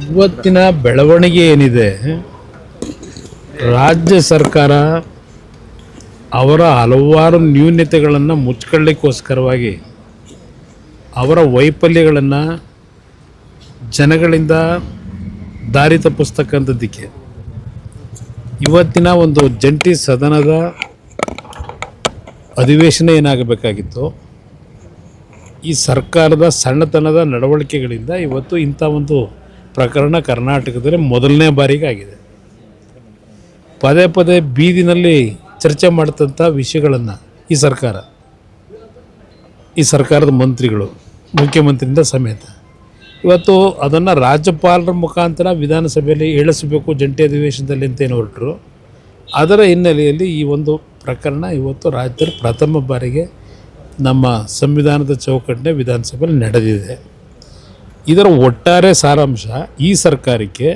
ಇವತ್ತಿನ ಬೆಳವಣಿಗೆ ಏನಿದೆ? ರಾಜ್ಯ ಸರ್ಕಾರ ಅವರ ಹಲವಾರು ನ್ಯೂನ್ಯತೆಗಳನ್ನು ಮುಚ್ಕೊಳ್ಳಿಕ್ಕೋಸ್ಕರವಾಗಿ ಅವರ ವೈಫಲ್ಯಗಳನ್ನು ಜನಗಳಿಂದ ದಾರಿ ತಪ್ಪಿಸ್ತಕ್ಕಂಥದ್ದಕ್ಕೆ. ಇವತ್ತಿನ ಒಂದು ಜಂಟಿ ಸದನದ ಅಧಿವೇಶನ ಏನಾಗಬೇಕಾಗಿತ್ತು? ಈ ಸರ್ಕಾರದ ಸಣ್ಣತನದ ನಡವಳಿಕೆಗಳಿಂದ ಇವತ್ತು ಇಂಥ ಒಂದು ಪ್ರಕರಣ ಕರ್ನಾಟಕದಲ್ಲಿ ಮೊದಲನೇ ಬಾರಿಗೆ ಆಗಿದೆ. ಪದೇ ಪದೇ ಬೀದಿನಲ್ಲಿ ಚರ್ಚೆ ಮಾಡ್ತಂಥ ವಿಷಯಗಳನ್ನು ಈ ಸರ್ಕಾರ, ಈ ಸರ್ಕಾರದ ಮಂತ್ರಿಗಳು, ಮುಖ್ಯಮಂತ್ರಿಯಿಂದ ಸಮೇತ. ಇವತ್ತು ಅದನ್ನು ರಾಜ್ಯಪಾಲರ ಮುಖಾಂತರ ವಿಧಾನಸಭೆಯಲ್ಲಿ ಇಳಿಸಬೇಕು ಜಂಟಿ ಅಧಿವೇಶನದಲ್ಲಿ ಅಂತ ಏನು ಹೊರಟರು. ಅದರ ಹಿನ್ನೆಲೆಯಲ್ಲಿ ಈ ಒಂದು ಪ್ರಕರಣ ಇವತ್ತು ರಾಜ್ಯದಲ್ಲಿ ಪ್ರಥಮ ಬಾರಿಗೆ ನಮ್ಮ ಸಂವಿಧಾನದ ಚೌಕಟ್ಟಿನ ವಿಧಾನಸಭೆಯಲ್ಲಿ ನಡೆದಿದೆ. ಇದರ ಒಟ್ಟಾರೆ ಸಾರಾಂಶ ಈ ಸರ್ಕಾರಕ್ಕೆ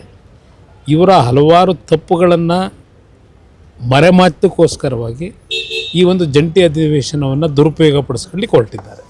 ಇವರ ಹಲವಾರು ತಪ್ಪುಗಳನ್ನು ಮರೆಮಾಚೋಕ್ಕೋಸ್ಕರವಾಗಿ ಈ ಒಂದು ಜಂಟಿ ಅಧಿವೇಶನವನ್ನು ದುರುಪಯೋಗಪಡಿಸ್ಕೊಳ್ಳಿಕ್ಕೆ ಹೊರಟಿದ್ದಾರೆ.